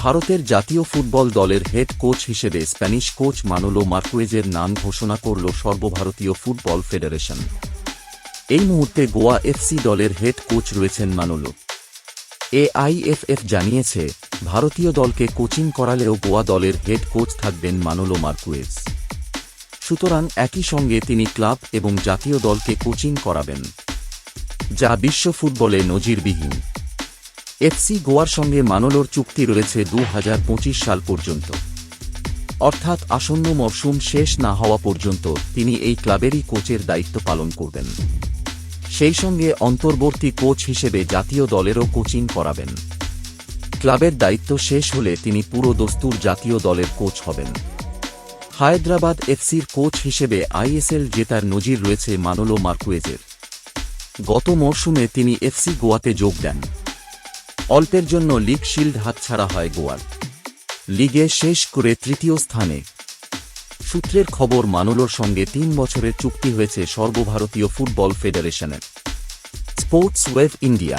ভারতের জাতীয় ফুটবল দলের হেড কোচ হিসেবে স্প্যানিশ কোচ মানোলো মার্কুয়েজের নাম ঘোষণা করল সর্বভারতীয় ফুটবল ফেডারেশন এই মুহূর্তে গোয়া এফসি দলের হেড কোচ রয়েছেন মানোলো এআইএফএফ জানিয়েছে, ভারতীয় দলকে কোচিং করালেও গোয়া দলের হেড কোচ থাকবেন মানোলো মার্কুয়েজ। সুতরাং একই সঙ্গে তিনি ক্লাব এবং জাতীয় দলকে কোচিং করাবেন, যা বিশ্ব ফুটবলে নজিরবিহীন। এফসি গোয়ার সঙ্গে মানোলোর চুক্তি রয়েছে দু হাজার পঁচিশ সাল পর্যন্ত। অর্থাৎ আসন্ন মরশুম শেষ না হওয়া পর্যন্ত তিনি এই ক্লাবেরই কোচের দায়িত্ব পালন করবেন। সেই সঙ্গে অন্তর্বর্তী কোচ হিসেবে জাতীয় দলেরও কোচিং করাবেন। ক্লাবের দায়িত্ব শেষ হলে তিনি পুরো দস্তুর জাতীয় দলের কোচ হবেন। হায়দ্রাবাদ এফসির কোচ হিসেবে আইএসএল জেতার নজির রয়েছে মানোলো মার্কুয়েজের। গত মরশুমে তিনি এফসি গোয়াতে যোগ দেন। অল্পের জন্য লিগ শিল্ড হাতছাড়া হয় গোয়ার। লিগে শেষ করে তৃতীয় স্থানে সূত্রের খবর মানুলোর সঙ্গে তিন বছরের চুক্তি হয়েছে সর্বভারতীয় ফুটবল ফেডারেশনের। Sports web India